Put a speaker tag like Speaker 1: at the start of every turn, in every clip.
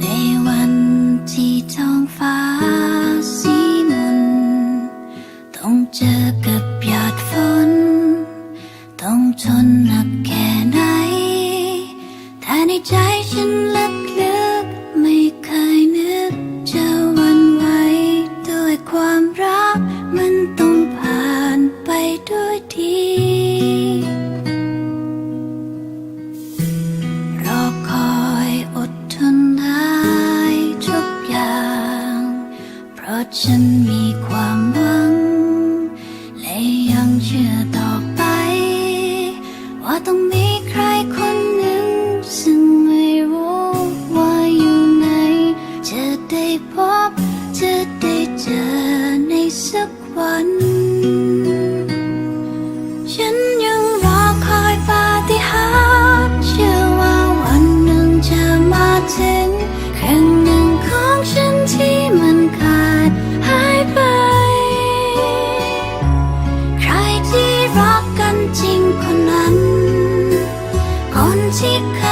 Speaker 1: ในวันที่ท้องฟ้าสีมนต้องเจอกับหยาดฝน ต้องทนหนักแค่ไหน แต่ในใจฉันลึกลึไม่เคยนึกจะวันไหวด้วยความรักมันต้องัน ฉันยังรอคอยปาฏิหาริย์เชื่อว่าวันหนึ่งจะมาถึงแค่หนึ่งของฉันที่มันขาดหายไป ใครที่รักกันจริงคนนั้น คนที่เค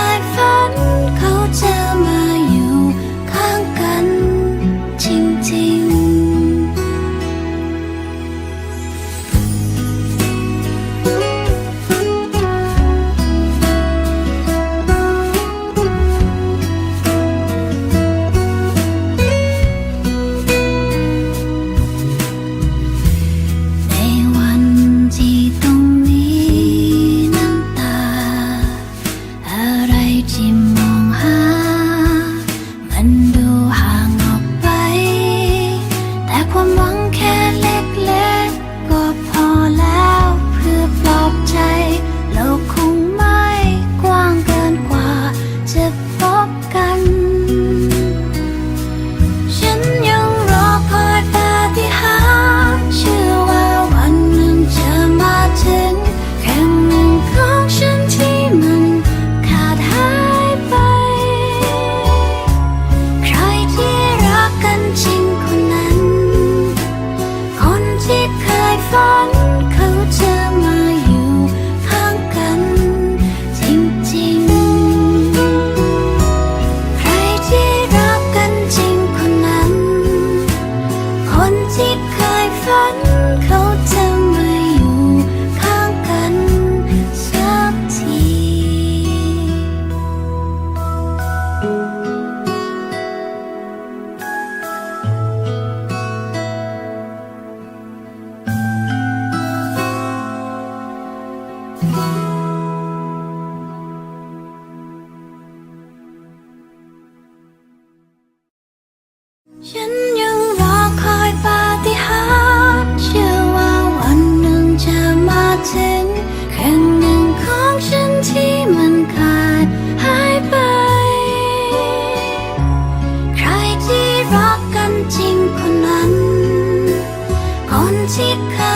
Speaker 1: 即颗。